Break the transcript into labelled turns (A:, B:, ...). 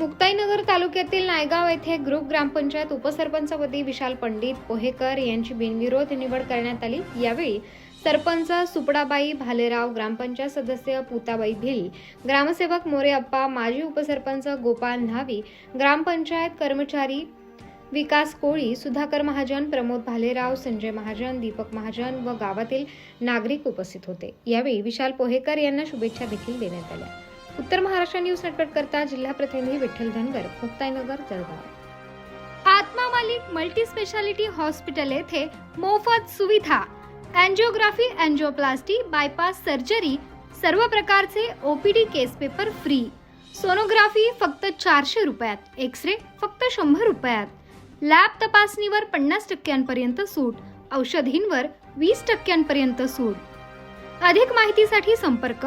A: मुक्ताईनगर तालुक्यातील नायगाव येथे ग्रुप ग्रामपंचायत उपसरपंचपदी विशाल पंडित पोहेकर यांची बिनविरोध निवड करण्यात आली. यावेळी सरपंच सुपडाबाई भालेराव ग्रामपंचायत सदस्य पुताबाई भिल ग्रामसेवक मोरे अप्पा माजी उपसरपंच गोपाल न्हावी ग्रामपंचायत कर्मचारी विकास कोळी सुधाकर महाजन प्रमोद भालेराव संजय महाजन दीपक महाजन व गावातील नागरिक उपस्थित होते. यावेळी विशाल पोहेकर यांना शुभेच्छा देखील देण्यात आल्या. उत्तर महाराष्ट्र न्यूज नेटवर्क करता जिल्हा प्रतिनिधी विठ्ठल धनगर मुक्ताईनगर जळगाव. आत्मा मालिक मल्टी स्पेशालिटी हॉस्पिटल येथे मोफत सुविधा अँजिओग्राफी अँजिओप्लास्टी बायपास सर्जरी सर्व प्रकारचे OPD case paper free sonography फक्त चारशे रुपयात एक्स रे फक्त शंभर रुपयात. लॅब तपासणीवर पन्नास टक्क्यांपर्यंत सूट औषधींवर वीस टक्क्यांपर्यंत सूट. अधिक माहितीसाठी संपर्क